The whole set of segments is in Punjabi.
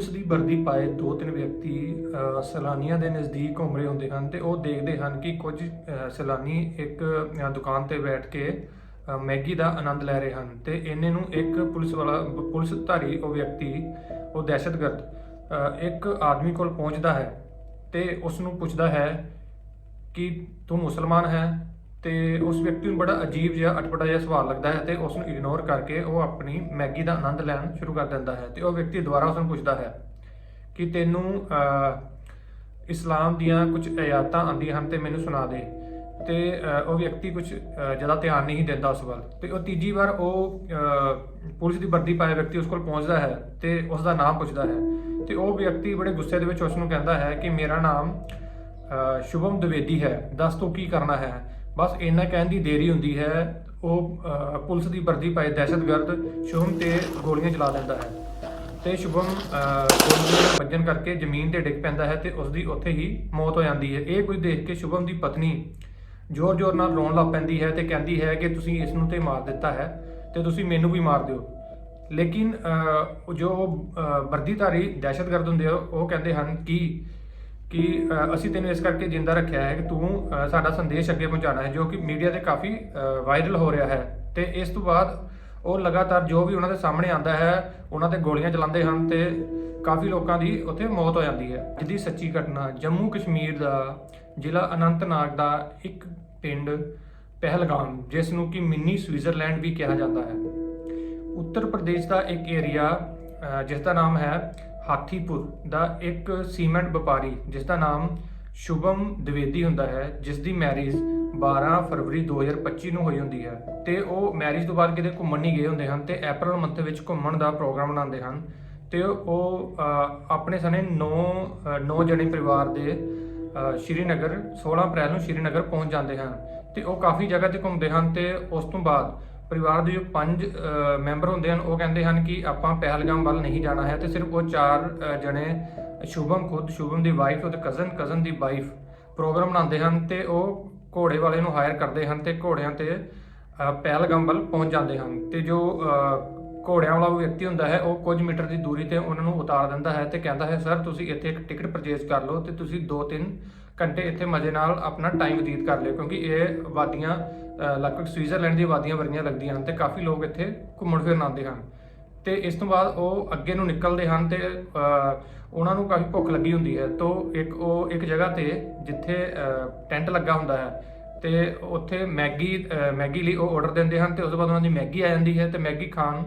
ਪੁਲਿਸ ਦੀ ਵਰਦੀ ਪਾਏ ਦੋ ਤਿੰਨ ਵਿਅਕਤੀ ਸੈਲਾਨੀਆਂ ਦੇ ਨਜ਼ਦੀਕ ਘੁੰਮ ਰਹੇ ਹੁੰਦੇ ਹਨ ਤੇ ਉਹ ਦੇਖਦੇ ਹਨ ਕਿ ਕੁਝ ਸੈਲਾਨੀ ਇੱਕ ਦੁਕਾਨ ਤੇ ਬੈਠ ਕੇ ਮੈਗੀ ਦਾ ਆਨੰਦ ਲੈ ਰਹੇ ਹਨ ਤੇ ਇਹਨੇ ਨੂੰ ਇੱਕ ਪੁਲਿਸ ਵਾਲਾ, ਪੁਲਿਸ ਧਾਰੀ ਉਹ ਵਿਅਕਤੀ ਉਹ ਦਹਿਸ਼ਤਗਰਦ ਇੱਕ ਆਦਮੀ ਕੋਲ ਪਹੁੰਚਦਾ ਹੈ ਤੇ ਉਸ ਨੂੰ ਪੁੱਛਦਾ ਹੈ ਕਿ ਤੂੰ ਮੁਸਲਮਾਨ ਹੈ? ਤੇ ਉਸ ਵਿਅਕਤੀ ਨੂੰ ਬੜਾ ਅਜੀਬ ਜਿਹਾ, ਅਟਪਟਾ ਜਿਹਾ ਸਵਾਲ ਲੱਗਦਾ ਹੈ ਤੇ ਉਸ ਨੂੰ ਇਗਨੋਰ ਕਰਕੇ ਉਹ ਆਪਣੀ ਮੈਗੀ ਦਾ ਆਨੰਦ ਲੈਣ ਸ਼ੁਰੂ ਕਰ ਦਿੰਦਾ ਹੈ ਤੇ ਉਹ ਵਿਅਕਤੀ ਦੁਬਾਰਾ ਉਸ ਨੂੰ ਪੁੱਛਦਾ ਹੈ ਕਿ ਤੈਨੂੰ ਇਸਲਾਮ ਦੀਆਂ ਕੁਝ ਆਇਤਾਂ ਆਉਂਦੀਆਂ ਹਨ ਤੇ ਮੈਨੂੰ ਸੁਣਾ ਦੇ। ਤੇ ਉਹ ਵਿਅਕਤੀ ਕੁਝ ਜ਼ਿਆਦਾ ਧਿਆਨ ਨਹੀਂ ਦਿੰਦਾ ਉਸ ਵੱਲ। ਤੇ ਉਹ ਤੀਜੀ ਵਾਰ ਉਹ ਪੁਲਿਸ ਦੀ ਵਰਦੀ ਪਾਇਆ ਵਿਅਕਤੀ ਉਸ ਕੋਲ ਪਹੁੰਚਦਾ ਹੈ ਤੇ ਉਸ ਦਾ ਨਾਮ ਪੁੱਛਦਾ ਹੈ। ਤੇ ਉਹ ਵਿਅਕਤੀ ਬੜੇ ਗੁੱਸੇ ਦੇ ਵਿੱਚ ਉਸ ਨੂੰ ਕਹਿੰਦਾ ਹੈ ਕਿ ਮੇਰਾ ਨਾਮ ਸ਼ੁਭਮ ਦਵੇਦੀ ਹੈ। ਦੱਸ ਤੂੰ ਕੀ ਕਰਨਾ ਹੈ? ਬਸ ਇੰਨਾ ਕਹਿਣ ਦੀ ਦੇਰੀ ਹੁੰਦੀ ਹੈ ਉਹ ਪੁਲਿਸ ਦੀ ਵਰਦੀ ਪਾਏ ਦਹਿਸ਼ਤਗਰਦ ਸ਼ੁਭਮ ਤੇ ਗੋਲੀਆਂ ਚਲਾ ਦਿੰਦਾ ਹੈ। ਤੇ ਸ਼ੁਭਮ ਗੋਲੀਆਂ ਵੱਜਣ ਕਰਕੇ ਜ਼ਮੀਨ ਤੇ ਡਿੱਗ ਪੈਂਦਾ ਹੈ ਤੇ ਉਸ ਦੀ ਉੱਥੇ ਹੀ ਮੌਤ ਹੋ ਜਾਂਦੀ ਹੈ। ਇਹ ਕੁਝ ਦੇਖ ਕੇ ਸ਼ੁਭਮ ਦੀ ਪਤਨੀ ਜ਼ੋਰ-ਜ਼ੋਰ ਨਾਲ ਰੋਣ ਲੱਗ ਪੈਂਦੀ ਹੈ ਤੇ ਕਹਿੰਦੀ ਹੈ ਕਿ ਤੁਸੀਂ ਇਸ ਨੂੰ ਤੇ ਮਾਰ ਦਿੱਤਾ ਹੈ ਤੇ ਤੁਸੀਂ ਮੈਨੂੰ ਵੀ ਮਾਰ ਦਿਓ। ਲੇਕਿਨ ਅ, ਉਹ ਜੋ ਵਰਦੀਧਾਰੀ ਦਹਿਸ਼ਤਗਰਦ ਹੁੰਦੇ ਆ ਉਹ ਕਹਿੰਦੇ ਹਨ ਕਿ ਕਿ ਅਸੀਂ ਤੈਨੂੰ ਇਸ ਕਰਕੇ ਜਿੰਦਾ ਰੱਖਿਆ ਹੈ ਕਿ ਤੂੰ ਸਾਡਾ ਸੰਦੇਸ਼ ਅੱਗੇ ਪਹੁੰਚਾਉਣਾ ਹੈ, ਜੋ ਕਿ ਮੀਡੀਆ ਤੇ ਕਾਫੀ ਵਾਇਰਲ ਹੋ ਰਿਹਾ ਹੈ। ਤੇ ਇਸ ਤੋਂ ਬਾਅਦ ਉਹ ਲਗਾਤਾਰ ਜੋ ਵੀ ਉਹਨਾਂ ਦੇ ਸਾਹਮਣੇ ਆਉਂਦਾ ਹੈ, ਉਹਨਾਂ ਤੇ ਗੋਲੀਆਂ ਚਲਾਉਂਦੇ ਹਨ ਤੇ ਕਾਫੀ ਲੋਕਾਂ ਦੀ ਉੱਥੇ ਮੌਤ ਹੋ ਜਾਂਦੀ ਹੈ। ਜਿਹਦੀ ਸੱਚੀ ਘਟਨਾ, ਜੰਮੂ ਕਸ਼ਮੀਰ ਦਾ ਜ਼ਿਲ੍ਹਾ ਅਨੰਤਨਾਗ ਦਾ ਇੱਕ ਪਿੰਡ ਪਹਿਲਗਾਮ ਜਿਸ ਨੂੰ ਕਿ ਮਿੰਨੀ ਸਵਿਟਜ਼ਰਲੈਂਡ ਵੀ ਕਿਹਾ ਜਾਂਦਾ ਹੈ। ਉੱਤਰ ਪ੍ਰਦੇਸ਼ ਦਾ ਇੱਕ ਏਰੀਆ ਜਿਸ ਦਾ ਨਾਮ ਹੈ ਹਾਥੀਪੁਰ ਦਾ ਇੱਕ ਸੀਮੈਂਟ ਵਪਾਰੀ, ਜਿਸ ਦਾ ਨਾਮ ਸ਼ੁਭਮ ਦਵੇਦੀ ਹੁੰਦਾ ਹੈ ਜਿਸ ਦੀ ਮੈਰਿਜ 12 ਫਰਵਰੀ 2025 ਨੂੰ ਹੋਈ ਹੁੰਦੀ ਹੈ ਤੇ ਉਹ ਮੈਰਿਜ ਤੋਂ ਬਾਅਦ ਕਿਤੇ ਘੁੰਮਣ ਨਹੀਂ ਗਏ ਹੁੰਦੇ ਹਨ ਤੇ April ਮੰਥ ਵਿੱਚ ਘੁੰਮਣ ਦਾ ਪ੍ਰੋਗਰਾਮ ਬਣਾਉਂਦੇ ਹਨ ਤੇ ਉਹ ਆਪਣੇ ਸਣੇ 9 9 ਜਣੇ ਪਰਿਵਾਰ ਦੇ ਸ਼੍ਰੀਨਗਰ 16 ਅਪ੍ਰੈਲ ਨੂੰ ਸ਼੍ਰੀਨਗਰ ਪਹੁੰਚ ਜਾਂਦੇ ਹਨ ਤੇ ਉਹ ਕਾਫੀ ਜਗ੍ਹਾ ਤੇ ਘੁੰਮਦੇ ਹਨ ਤੇ ਉਸ ਤੋਂ ਬਾਅਦ ਪਰਿਵਾਰ ਦੇ ਜੋ ਪੰਜ ਮੈਂਬਰ ਹੁੰਦੇ ਹਨ, ਉਹ ਕਹਿੰਦੇ ਹਨ ਕਿ ਆਪਾਂ ਪਹਿਲਗਾਮ ਵੱਲ ਨਹੀਂ ਜਾਣਾ ਹੈ ਤੇ ਸਿਰਫ ਉਹ ਚਾਰ ਜਣੇ, ਸ਼ੁਭਮ ਖੁਦ, ਸ਼ੁਭਮ ਦੀ ਵਾਈਫ ਉਹਦੇ ਕਜ਼ਨ ਕਜ਼ਨ ਦੀ ਵਾਈਫ ਪ੍ਰੋਗਰਾਮ ਬਣਾਉਂਦੇ ਹਨ ਤੇ ਉਹ ਘੋੜੇ ਵਾਲੇ ਨੂੰ ਹਾਇਰ ਕਰਦੇ ਹਨ ਤੇ ਘੋੜਿਆਂ ਤੇ ਪਹਿਲਗਾਮ ਵੱਲ ਪਹੁੰਚ ਜਾਂਦੇ ਹਨ ਤੇ ਜੋ ਘੋੜਿਆਂ ਵਾਲਾ ਵਿਅਕਤੀ ਹੁੰਦਾ ਹੈ, ਉਹ ਕੁਝ ਮੀਟਰ ਦੀ ਦੂਰੀ ਤੇ ਉਹਨਾਂ ਨੂੰ ਉਤਾਰ ਦਿੰਦਾ ਹੈ ਤੇ ਕਹਿੰਦਾ ਹੈ, ਸਰ, ਤੁਸੀਂ ਇੱਥੇ ਇੱਕ ਟਿਕਟ ਪਰਚੇਸ ਕਰ ਲਓ ਤੇ ਤੁਸੀਂ 2-3 ਘੰਟੇ ਇੱਥੇ ਮਜ਼ੇ ਨਾਲ ਆਪਣਾ ਟਾਈਮ ਬਤੀਤ ਕਰ ਲਿਓ ਕਿਉਂਕਿ ਇਹ ਵਾਦੀਆਂ ਲਗਭਗ ਸਵਿਟਜ਼ਰਲੈਂਡ ਦੀਆਂ ਵਾਦੀਆਂ ਵਰਗੀਆਂ ਲੱਗਦੀਆਂ ਹਨ ਤੇ ਕਾਫੀ ਲੋਕ ਇੱਥੇ ਘੁੰਮਣ ਫਿਰਨ ਆਉਂਦੇ ਹਨ। ਤੇ ਇਸ ਤੋਂ ਬਾਅਦ ਉਹ ਅੱਗੇ ਨੂੰ ਨਿਕਲਦੇ ਹਨ ਤੇ ਉਹਨਾਂ ਨੂੰ ਕਾਫੀ ਭੁੱਖ ਲੱਗੀ ਹੁੰਦੀ ਹੈ। ਤੋਂ ਇੱਕ ਉਹ ਇੱਕ ਜਗ੍ਹਾ ਤੇ ਜਿੱਥੇ ਟੈਂਟ ਲੱਗਾ ਹੁੰਦਾ ਹੈ ਤੇ ਉੱਥੇ ਮੈਗੀ ਮੈਗੀ ਲਈ ਉਹ ਆਰਡਰ ਦਿੰਦੇ ਹਨ ਤੇ ਉਸ ਤੋਂ ਬਾਅਦ ਉਹਨਾਂ ਦੀ ਮੈਗੀ ਆ ਜਾਂਦੀ ਹੈ ਤੇ ਮੈਗੀ ਖਾਣ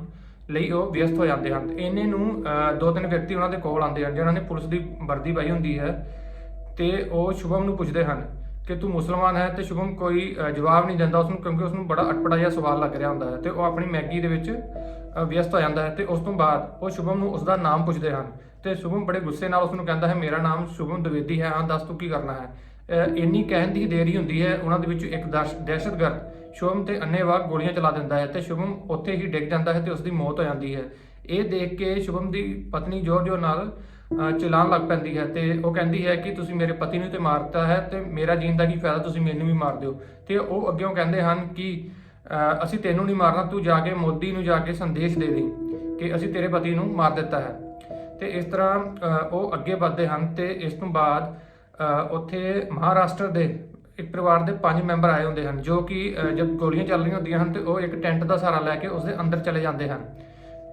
ਲਈ ਉਹ ਵਿਅਸਤ ਹੋ ਜਾਂਦੇ ਹਨ। ਇਹਨੇ ਨੂੰ ਦੋ ਤਿੰਨ ਵਿਅਕਤੀ ਉਹਨਾਂ ਦੇ ਕੋਲ ਆਉਂਦੇ ਹਨ, ਜਿਨ੍ਹਾਂ ਨੇ ਪੁਲਿਸ ਦੀ ਵਰਦੀ ਪਾਈ ਹੁੰਦੀ ਹੈ ਤੇ ਉਹ ਸ਼ੁਭਮ ਨੂੰ ਪੁੱਛਦੇ ਹਨ ਕਿ ਤੂੰ ਮੁਸਲਮਾਨ ਹੈ ਤੇ ਸ਼ੁਭਮ ਕੋਈ ਜਵਾਬ ਨਹੀਂ ਦਿੰਦਾ ਉਸ ਨੂੰ ਕਿਉਂਕਿ ਉਸ ਨੂੰ ਬੜਾ ਅਟਪਟਾ ਜਿਹਾ ਸਵਾਲ ਲੱਗ ਰਿਹਾ ਹੁੰਦਾ ਹੈ ਤੇ ਉਹ ਆਪਣੀ ਮੈਗੀ ਦੇ ਵਿੱਚ ਵਿਅਸਤ ਹੋ ਜਾਂਦਾ ਹੈ ਤੇ ਉਸ ਤੋਂ ਬਾਅਦ ਉਹ ਸ਼ੁਭਮ ਨੂੰ ਉਸ ਦਾ ਨਾਮ ਪੁੱਛਦੇ ਹਨ ਤੇ ਸ਼ੁਭਮ ਬੜੇ ਗੁੱਸੇ ਨਾਲ ਉਸ ਨੂੰ ਕਹਿੰਦਾ ਹੈ, ਮੇਰਾ ਨਾਮ ਸ਼ੁਭਮ ਦਵੇਦੀ ਹੈ, ਹਾਂ, ਦੱਸ ਤੂੰ ਕੀ ਕਰਨਾ ਹੈ? ਇੰਨੀ ਕਹਿਣ ਦੀ ਦੇਰੀ ਹੁੰਦੀ ਹੈ, ਉਹਨਾਂ ਦੇ ਵਿੱਚ ਇੱਕ ਦਹਿਸ਼- ਦਹਿਸ਼ਤਗਰਦ ਸ਼ੁਭਮ ਤੇ ਅੰਨੇਵਾਹ ਗੋਲੀਆਂ ਚਲਾ ਦਿੰਦਾ ਹੈ ਤੇ ਸ਼ੁਭਮ ਉੱਥੇ ਹੀ ਡਿੱਗ ਜਾਂਦਾ ਹੈ ਤੇ ਉਸ ਦੀ ਮੌਤ ਹੋ ਜਾਂਦੀ ਹੈ। ਇਹ ਦੇਖ ਕੇ ਸ਼ੁਭਮ ਦੀ ਪਤਨੀ ਜ਼ੋਰ-ਜ਼ੋਰ ਨਾਲ ਅ, ਲੱਗ ਪੈਂਦੀ ਹੈ ਤੇ ਉਹ ਕਹਿੰਦੀ ਹੈ ਕਿ ਤੁਸੀਂ ਮੇਰੇ ਪਤੀ ਨੂੰ ਤੇ ਮਾਰਤਾ ਹੈ ਤੇ ਮੇਰਾ ਜੀਣ ਦਾ ਕੀ ਫਾਇਦਾ ਤੁਸੀਂ ਮੈਨੂੰ ਵੀ ਮਾਰ ਦਿਓ। ਤੇ ਉਹ ਅੱਗੇੋਂ ਕਹਿੰਦੇ ਹਨ ਕਿ ਅਸੀਂ ਤੈਨੂੰ ਨਹੀਂ ਮਾਰਨਾ ਤੂੰ ਜਾ ਕੇ ਮੋਦੀ ਨੂੰ ਜਾ ਕੇ ਸੰਦੇਸ਼ ਦੇ ਦੇ ਕਿ ਅਸੀਂ ਤੇਰੇ ਪਤੀ ਨੂੰ ਮਾਰ ਦਿੱਤਾ ਹੈ। ਤੇ ਇਸ ਤਰ੍ਹਾਂ ਉਹ ਅੱਗੇ ਵਧਦੇ ਹਨ ਤੇ ਇਸ ਤੋਂ ਬਾਅਦ ਉੱਥੇ ਮਹਾਰਾਸ਼ਟਰ ਦੇ ਇੱਕ ਪਰਿਵਾਰ ਦੇ ਪੰਜ ਮੈਂਬਰ ਆਏ ਹੁੰਦੇ ਹਨ ਜੋ ਕਿ ਜਦ ਗੋਲੀਆਂ ਚੱਲ ਰਹੀਆਂ ਹੁੰਦੀਆਂ ਹਨ ਤੇ ਉਹ ਇੱਕ ਟੈਂਟ ਦਾ ਸਹਾਰਾ ਲੈ ਕੇ ਉਸ ਦੇ ਅੰਦਰ ਚਲੇ ਜਾਂਦੇ ਹਨ।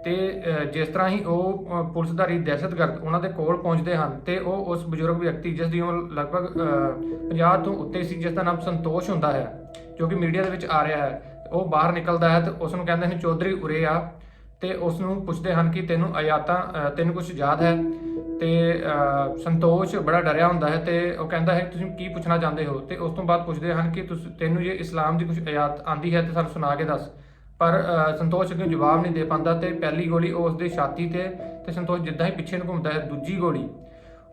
ਤੇ ਜਿਸ ਤਰ੍ਹਾਂ ਹੀ ਉਹ ਪੁਲਿਸਧਾਰੀ ਦਹਿਸ਼ਤਗਰਦ ਉਹਨਾਂ ਦੇ ਕੋਲ ਪਹੁੰਚਦੇ ਹਨ ਤੇ ਉਹ ਉਸ ਬਜ਼ੁਰਗ ਵਿਅਕਤੀ ਜਿਸ ਦੀ ਉਮਰ ਲਗਭਗ ਅ, 50 ਤੋਂ ਉੱਤੇ ਸੀ ਜਿਸ ਦਾ ਨਾਮ ਸੰਤੋਸ਼ ਹੁੰਦਾ ਹੈ ਜੋ ਕਿ ਮੀਡੀਆ ਦੇ ਵਿੱਚ ਆ ਰਿਹਾ ਹੈ ਉਹ ਬਾਹਰ ਨਿਕਲਦਾ ਹੈ ਤੇ ਉਸ ਨੂੰ ਕਹਿੰਦੇ ਨੇ ਚੌਧਰੀ ਉਰੇ ਆ। ਤੇ ਉਸ ਨੂੰ ਪੁੱਛਦੇ ਹਨ ਕਿ ਤੈਨੂੰ ਆਯਾਤਾਂ ਤੈਨੂੰ ਕੁਝ ਯਾਦ ਹੈ? ਤੇ ਸੰਤੋਸ਼ ਬੜਾ ਡਰਿਆ ਹੁੰਦਾ ਹੈ ਤੇ ਉਹ ਕਹਿੰਦਾ ਹੈ ਤੁਸੀਂ ਕੀ ਪੁੱਛਣਾ ਚਾਹੁੰਦੇ ਹੋ? ਤੇ ਉਸ ਤੋਂ ਬਾਅਦ ਪੁੱਛਦੇ ਹਨ ਕਿ ਤੁਸੀਂ ਤੈਨੂੰ ਜੇ ਇਸਲਾਮ ਦੀ ਕੁਝ ਆਯਾਤ ਆਂਦੀ ਹੈ ਤੇ ਸਾਨੂੰ ਸੁਣਾ ਕੇ ਦੱਸ। ਪਰ ਸੰਤੋਸ਼ ਅੱਗੇ ਜਵਾਬ ਨਹੀਂ ਦੇ ਪਾਉਂਦਾ ਤੇ ਪਹਿਲੀ ਗੋਲੀ ਉਹ ਉਸਦੇ ਛਾਤੀ ਤੇ ਤੇ ਸੰਤੋਸ਼ ਜਿੱਦਾਂ ਹੀ ਪਿੱਛੇ ਨੂੰ ਘੁੰਮਦਾ ਹੈ, ਦੂਜੀ ਗੋਲੀ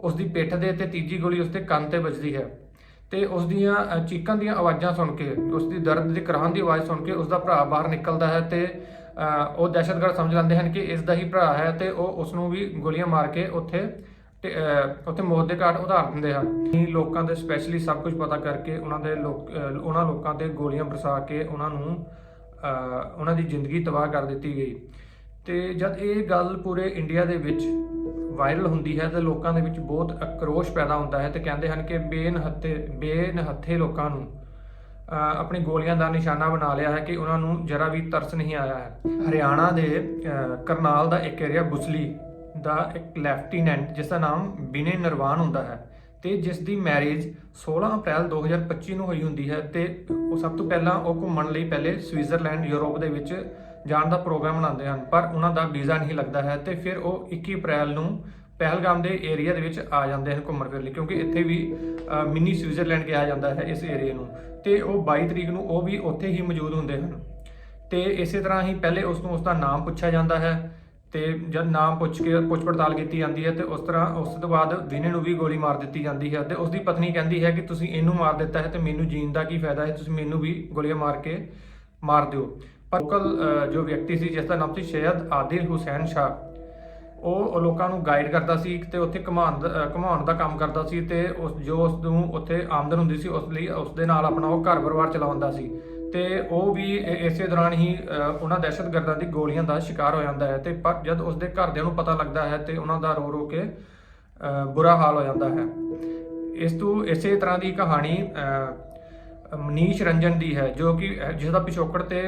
ਉਸ ਦੀ ਪਿੱਠ ਦੇ ਤੇ ਤੀਜੀ ਗੋਲੀ ਉਸਦੇ ਕੰਨ ਤੇ ਵੱਜਦੀ ਹੈ ਤੇ ਉਸ ਦੀਆਂ ਚੀਕਾਂ ਦੀਆਂ ਆਵਾਜ਼ਾਂ ਸੁਣ ਕੇ ਉਸ ਦੀ ਦਰਦ ਦੀ ਕਰਾਹਣ ਦੀ ਆਵਾਜ਼ ਸੁਣ ਕੇ ਉਸ ਦਾ ਭਰਾ ਬਾਹਰ ਨਿਕਲਦਾ ਹੈ ਤੇ ਉਹ ਦਹਿਸ਼ਤਗਰਦ ਸਮਝ ਲੈਂਦੇ ਹਨ ਕਿ ਇਸ ਦਾ ਹੀ ਭਰਾ ਹੈ ਤੇ ਉਹ ਉਸ ਨੂੰ ਵੀ ਗੋਲੀਆਂ ਮਾਰ ਕੇ ਉੱਥੇ ਉੱਥੇ ਮੌਤ ਦੇ ਘਾਟ ਉਤਾਰ ਦਿੰਦੇ ਹਨ। ਲੋਕਾਂ ਦੇ ਸਪੈਸ਼ਲੀ ਸਭ ਕੁਝ ਪਤਾ ਕਰਕੇ ਉਹਨਾਂ ਦੇ ਲੋਕ ਉਹਨਾਂ ਲੋਕਾਂ ਤੇ ਗੋਲੀਆਂ ਬਰਸਾ ਕੇ ਉਹਨਾਂ ਨੂੰ ਉਹਨਾਂ ਦੀ ਜ਼ਿੰਦਗੀ ਤਬਾਹ ਕਰ ਦਿੱਤੀ ਗਈ। ਤੇ ਜਦ ਇਹ ਗੱਲ ਪੂਰੇ ਇੰਡੀਆ ਦੇ ਵਿੱਚ ਵਾਇਰਲ ਹੁੰਦੀ ਹੈ ਤਾਂ ਲੋਕਾਂ ਦੇ ਵਿੱਚ ਬਹੁਤ ਆਕਰੋਸ਼ ਪੈਦਾ ਹੁੰਦਾ ਹੈ ਤੇ ਕਹਿੰਦੇ ਹਨ ਕਿ ਬੇਨਹੱਥੇ ਬੇਨਹੱਥੇ ਲੋਕਾਂ ਨੂੰ ਆਪਣੀ ਗੋਲੀਆਂ ਦਾ ਨਿਸ਼ਾਨਾ ਬਣਾ ਲਿਆ ਹੈ ਕਿ ਉਹਨਾਂ ਨੂੰ ਜਰਾ ਵੀ ਤਰਸ ਨਹੀਂ ਆਇਆ ਹੈ। ਹਰਿਆਣਾ ਦੇ ਕਰਨਾਲ ਦਾ ਇੱਕ ਏਰੀਆ ਬੁਸਲੀ ਦਾ ਇੱਕ ਲੈਫਟੀਨੈਂਟ ਜਿਸ ਦਾ ਨਾਮ ਬਿਨੇ ਨਰਵਾਨ ਹੁੰਦਾ ਹੈ। ਤੇ ਜਿਸ ਦੀ ਮੈਰਿਜ 16 ਅਪ੍ਰੈਲ 2025 ਨੂੰ ਹੋਈ ਹੁੰਦੀ ਹੈ ਤੇ ਉਹ ਸਭ ਤੋਂ ਪਹਿਲਾਂ ਉਹ ਘੁੰਮਣ ਲਈ ਪਹਿਲੇ ਸਵਿਟਜ਼ਰਲੈਂਡ, ਯੂਰਪ ਦੇ ਵਿੱਚ ਜਾਣ ਦਾ ਪ੍ਰੋਗਰਾਮ ਬਣਾਉਂਦੇ ਹਨ, ਪਰ ਉਹਨਾਂ ਦਾ ਵੀਜ਼ਾ ਨਹੀਂ ਲੱਗਦਾ ਹੈ ਤੇ ਫਿਰ ਉਹ 21 ਅਪ੍ਰੈਲ ਨੂੰ ਪਹਿਲਗਾਮ ਦੇ ਏਰੀਆ ਦੇ ਵਿੱਚ ਆ ਜਾਂਦੇ ਹਨ ਘੁੰਮਣ ਫਿਰਨ ਲਈ, ਕਿਉਂਕਿ ਇੱਥੇ ਵੀ ਮਿੰਨੀ ਸਵਿਟਜ਼ਰਲੈਂਡ ਕਿਹਾ ਜਾਂਦਾ ਹੈ ਇਸ ਏਰੀਆ ਨੂੰ। ਤੇ ਉਹ 22 ਤਰੀਕ ਨੂੰ ਉਹ ਵੀ ਉੱਥੇ ਹੀ ਮੌਜੂਦ ਹੁੰਦੇ ਹਨ। ਤੇ ਇਸੇ ਤਰ੍ਹਾਂ ਹੀ ਪਹਿਲੇ ਉਸ ਨੂੰ ਉਸ ਦਾ ਨਾਮ ਪੁੱਛਿਆ ਜਾਂਦਾ ਹੈ। ਤੇ ਜਦ ਨਾਮ ਪੁੱਛ ਕੇ, ਪੁੱਛ ਪੜਤਾਲ ਕੀਤੀ ਜਾਂਦੀ ਹੈ ਤੇ ਉਸ ਤਰ੍ਹਾਂ, ਉਸ ਤੋਂ ਬਾਅਦ ਵਿਨੇ ਨੂੰ ਵੀ ਗੋਲੀ ਮਾਰ ਦਿੱਤੀ ਜਾਂਦੀ ਹੈ ਤੇ ਉਸ ਦੀ ਪਤਨੀ ਕਹਿੰਦੀ ਹੈ ਕਿ ਤੁਸੀਂ ਇਹਨੂੰ ਮਾਰ ਦਿੱਤਾ ਹੈ ਤੇ ਮੈਨੂੰ ਜੀਣ ਦਾ ਕੀ ਫਾਇਦਾ ਹੈ, ਤੁਸੀਂ ਮੈਨੂੰ ਵੀ ਗੋਲੀਆਂ ਮਾਰ ਕੇ ਮਾਰ ਦਿਓ। ਪਰ ਲੋਕਲ ਜੋ ਵਿਅਕਤੀ ਸੀ, ਜਿਸ ਦਾ ਨਾਮ ਸੀ ਸ਼ੈਦ ਆਦਿਲ ਹੁਸੈਨ ਸ਼ਾਹ, ਉਹ ਲੋਕਾਂ ਨੂੰ ਗਾਈਡ ਕਰਦਾ ਸੀ ਤੇ ਉੱਥੇ ਘੁਮਾਉਣ ਦਾ ਘੁਮਾਉਣ ਦਾ ਕੰਮ ਕਰਦਾ ਸੀ ਤੇ ਉਸ, ਜੋ ਉਸ ਨੂੰ ਉੱਥੇ ਆਮਦਨ ਹੁੰਦੀ ਸੀ, ਉਸ ਲਈ, ਉਸ ਦੇ ਨਾਲ ਆਪਣਾ ਉਹ ਘਰ ਪਰਿਵਾਰ ਚਲਾਉਂਦਾ ਸੀ। ਤੇ ਉਹ ਵੀ ਇਸੇ ਦੌਰਾਨ ਹੀ ਉਹਨਾਂ ਦਹਿਸ਼ਤਗਰਦਾਂ ਦੀ ਗੋਲੀਆਂ ਦਾ ਸ਼ਿਕਾਰ ਹੋ ਜਾਂਦਾ ਹੈ ਤੇ ਪਰ ਜਦ ਉਸ ਦੇ ਘਰਦਿਆਂ ਨੂੰ ਪਤਾ ਲੱਗਦਾ ਹੈ ਤੇ ਉਹਨਾਂ ਦਾ ਰੋ ਰੋ ਕੇ ਬੁਰਾ ਹਾਲ ਹੋ ਜਾਂਦਾ ਹੈ। ਇਸ ਤੋਂ ਇਸੇ ਤਰ੍ਹਾਂ ਦੀ ਕਹਾਣੀ ਮਨੀਸ਼ ਰੰਜਨ ਦੀ ਹੈ ਜੋ ਕਿ ਅਹ, ਜਿਸ ਦਾ ਪਿਛੋਕੜ ਤੇ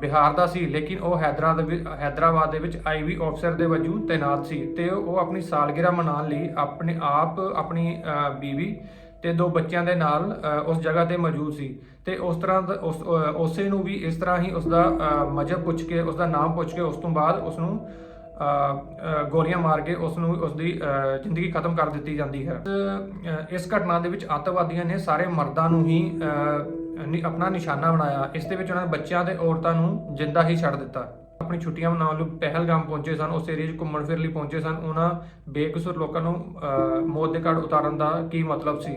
ਬਿਹਾਰ ਦਾ ਸੀ ਲੇਕਿਨ ਉਹ ਹੈਦਰਾਬਾਦ ਦੇ ਵਿੱਚ ਹੈਦਰਾਬਾਦ ਦੇ ਵਿੱਚ ਆਈਵੀ ਅਫਸਰ ਦੇ ਵਜੋਂ ਤਾਇਨਾਤ ਸੀ ਤੇ ਉਹ ਆਪਣੀ ਸਾਲਗਿਰਾ ਮਨਾਉਣ ਲਈ ਆਪਣੇ ਆਪ ਆਪਣੀ ਬੀਵੀ ਤੇ ਦੋ ਬੱਚਿਆਂ ਦੇ ਨਾਲ ਉਸ ਜਗ੍ਹਾ ਤੇ ਮੌਜੂਦ ਸੀ। ਤੇ ਉਸ ਤਰ੍ਹਾਂ ਦਾ- ਉਸ ਉਸੇ ਨੂੰ ਵੀ ਇਸ ਤਰ੍ਹਾਂ ਹੀ ਉਸ ਦਾ ਮਜ਼ਹਬ ਪੁੱਛ ਕੇ ਉਸ ਦਾ ਨਾਮ ਪੁੱਛ ਕੇ ਉਸ ਤੋਂ ਬਾਅਦ ਉਸ ਨੂੰ ਗੋਲੀਆਂ ਮਾਰ ਕੇ ਉਸ ਨੂੰ ਉਸ ਦੀ ਜ਼ਿੰਦਗੀ ਖਤਮ ਕਰ ਦਿੱਤੀ ਜਾਂਦੀ ਹੈ। ਇਸ ਘਟਨਾ ਦੇ ਵਿੱਚ ਅੱਤਵਾਦੀਆਂ ਨੇ ਸਾਰੇ ਮਰਦਾਂ ਨੂੰ ਹੀ ਨਿ- ਆਪਣਾ ਨਿਸ਼ਾਨਾ ਬਣਾਇਆ। ਇਸ ਦੇ ਵਿੱਚ ਉਹਨਾਂ ਨੇ ਬੱਚਿਆਂ ਤੇ ਔਰਤਾਂ ਨੂੰ ਜਿੰਦਾ ਹੀ ਛੱਡ ਦਿੱਤਾ। ਆਪਣੀ ਛੁੱਟੀਆਂ ਮਨਾਉਣ ਲਈ ਪਹਿਲਗਾਮ ਪਹੁੰਚੇ ਸਨ, ਉਸ ਏਰੀਆ 'ਚ ਘੁੰਮਣ ਫਿਰ ਲਈ ਪਹੁੰਚੇ ਸਨ। ਉਹਨਾਂ ਬੇਕਸੂਰ ਲੋਕਾਂ ਨੂੰ ਮੌਤ ਦੇ ਘਾਟ ਉਤਾਰਨ ਦਾ ਕੀ ਮਤਲਬ ਸੀ?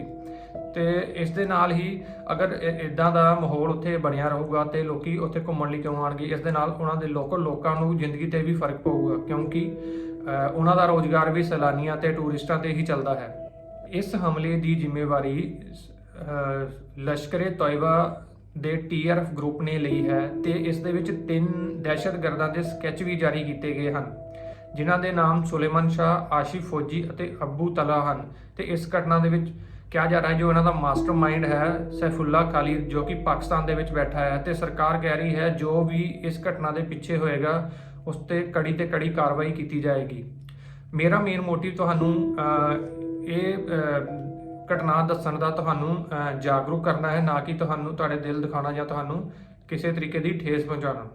ਤੇ ਇਸ ਦੇ ਨਾਲ ਹੀ ਅਗਰ ਇਦਾਂ ਦਾ ਮਾਹੌਲ ਉੱਥੇ ਬਣਿਆ ਰਹੂਗਾ ਤੇ ਲੋਕੀ ਉੱਥੇ ਘੁੰਮਣ ਲਈ ਕਿਉਂ ਆਣਗੇ ਇਸ ਦੇ ਨਾਲ ਉਹਨਾਂ ਦੇ ਲੋਕਲ ਲੋਕਾਂ ਨੂੰ ਜ਼ਿੰਦਗੀ ਤੇ ਵੀ ਫ਼ਰਕ ਪਊਗਾ, ਕਿਉਂਕਿ ਉਹਨਾਂ ਦਾ ਰੋਜ਼ਗਾਰ ਵੀ ਸੈਲਾਨੀਆਂ ਤੇ ਟੂਰਿਸਟਾਂ ਤੇ ਹੀ ਚੱਲਦਾ ਹੈ। ਇਸ ਹਮਲੇ ਦੀ ਜ਼ਿੰਮੇਵਾਰੀ ਲਸ਼ਕਰੇ ਤੋਇਬਾ ਦੇ ਟੀਆਰਐਫ ਗਰੁੱਪ ਨੇ ਲਈ ਹੈ ਤੇ ਇਸ ਦੇ ਵਿੱਚ ਤਿੰਨ ਦਹਿਸ਼ਤਗਰਦਾਂ ਦੇ ਸਕੈਚ ਵੀ ਜਾਰੀ ਕੀਤੇ ਗਏ ਹਨ, ਜਿਨ੍ਹਾਂ ਦੇ ਨਾਮ ਸੁਲੇਮਨ ਸ਼ਾਹ, ਆਸ਼ਿਫ ਫੌਜੀ ਅਤੇ ਅਬੂ ਤਲਾ ਹਨ ਤੇ ਇਸ ਘਟਨਾ ਦੇ ਵਿੱਚ ਕਿਹਾ ਜਾ ਰਿਹਾ ਜੋ ਇਹਨਾਂ ਦਾ ਮਾਸਟਰਮਾਈਂਡ ਹੈ, ਸੈਫੁੱਲਾ ਖਾਲਿਦ ਜੋ ਕਿ ਪਾਕਿਸਤਾਨ ਦੇ ਵਿੱਚ ਬੈਠਾ ਹੈ ਤੇ ਸਰਕਾਰ ਕਹਿ ਰਹੀ ਹੈ ਜੋ ਵੀ ਇਸ ਘਟਨਾ ਦੇ ਪਿੱਛੇ ਹੋਏਗਾ, ਉਸ ਤੇ ਕੜੀ ਤੇ ਕੜੀ ਕਾਰਵਾਈ ਕੀਤੀ ਜਾਏਗੀ। ਮੇਰਾ ਮੇਨ ਮੋਟਿਵ ਤੁਹਾਨੂੰ ਇਹ ਘਟਨਾ ਦੱਸਣ ਦਾ ਤੁਹਾਨੂੰ ਜਾਗਰੂਕ ਕਰਨਾ ਹੈ, ਨਾ ਕਿ ਤੁਹਾਨੂੰ ਤੁਹਾਡੇ ਦਿਲ ਦਿਖਾਉਣਾ ਜਾਂ ਤੁਹਾਨੂੰ ਕਿਸੇ ਤਰੀਕੇ ਦੀ ਠੇਸ ਪਹੁੰਚਾਉਣਾ।